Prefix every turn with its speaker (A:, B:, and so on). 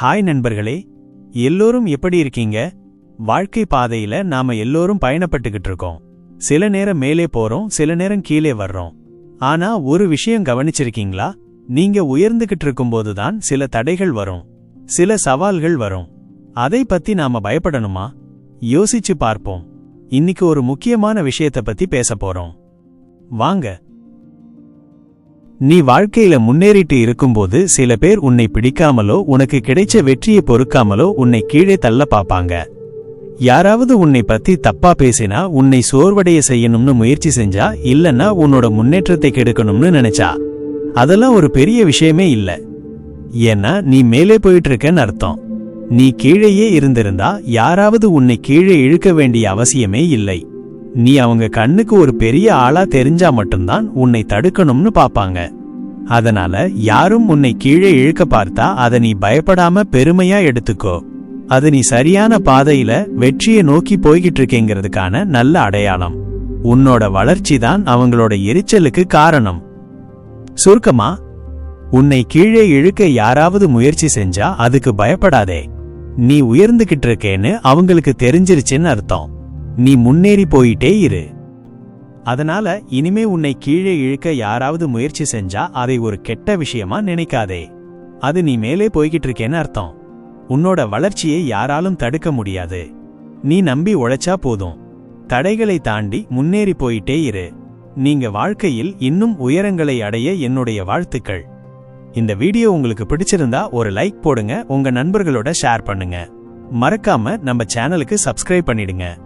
A: Hi நண்பர்களே எல்லோரும் எப்படி இருக்கீங்க? வாழ்க்கை பாதையில நாம எல்லோரும் பயணப்பட்டுக்கிட்டு இருக்கோம். சில நேரம் மேலே போறோம் சில நேரம் கீழே வர்றோம். ஆனா ஒரு விஷயம் கவனிச்சிருக்கீங்களா? நீங்க உயர்ந்துகிட்டு இருக்கும்போது தான் சில தடைகள் வரும் சில சவால்கள் வரும். அதை பத்தி நாம பயப்படணுமா? யோசிச்சு பார்ப்போம். இன்னைக்கு ஒரு முக்கியமான விஷயத்தை பத்தி பேச போறோம். வாங்க நீ வாழ்க்கையில முன்னேறிட்டு இருக்கும்போது சில பேர் உன்னை பிடிக்காமலோ உனக்கு கிடைச்ச வெற்றியை பொறுக்காமலோ உன்னை கீழே தள்ள பாப்பாங்க யாராவது உன்னை பத்தி தப்பா பேசினா உன்னை சோர்வடைய செய்யணும்னு முயற்சி செஞ்சா இல்லன்னா உன்னோட முன்னேற்றத்தை கெடுக்கணும்னு நினைச்சா. அதெல்லாம் ஒரு பெரிய விஷயமே இல்ல. ஏன்னா நீ மேலே போயிட்டு இருக்கன்னு அர்த்தம். நீ கீழேயே இருந்திருந்தா யாராவது உன்னை கீழே இழுக்க வேண்டிய அவசியமே இல்லை. நீ அவங்க கண்ணுக்கு ஒரு பெரிய ஆளா தெரிஞ்சா மட்டும்தான் உன்னை தடுக்கணும்னு பாப்பாங்க. அதனால யாரும் உன்னை கீழே இழுக்க பார்த்தா அதை நீ பயப்படாம பெருமையா எடுத்துக்கோ. அது நீ சரியான பாதையில வெற்றியை நோக்கி போய்கிட்டு இருக்கேங்கிறதுக்கான நல்ல அடையாளம். உன்னோட வளர்ச்சி தான் அவங்களோட எரிச்சலுக்கு காரணம். சுருக்கமா உன்னை கீழே இழுக்க யாராவது முயற்சி செஞ்சா அதுக்கு பயப்படாதே. நீ உயர்ந்துகிட்டு இருக்கேன்னு அவங்களுக்கு தெரிஞ்சிருச்சுன்னு அர்த்தம். நீ முன்னேறி போயிட்டே இரு. அதனால இனிமே உன்னை கீழே இழுக்க யாராவது முயற்சி செஞ்சா அதை ஒரு கெட்ட விஷயமா நினைக்காதே. அது நீ மேலே போய்கிட்டு இருக்கேன்னு அர்த்தம். உன்னோட வளர்ச்சியை யாராலும் தடுக்க முடியாது. நீ நம்பி உழைச்சா போதும். தடைகளை தாண்டி முன்னேறி போயிட்டே இரு. நீங்க வாழ்க்கையில் இன்னும் உயரங்களை அடைய என்னுடைய வாழ்த்துக்கள். இந்த வீடியோ உங்களுக்கு பிடிச்சிருந்தா ஒரு லைக் போடுங்க உங்க நண்பர்களோட ஷேர் பண்ணுங்க. மறக்காம நம்ம சேனலுக்கு சப்ஸ்கிரைப் பண்ணிடுங்க.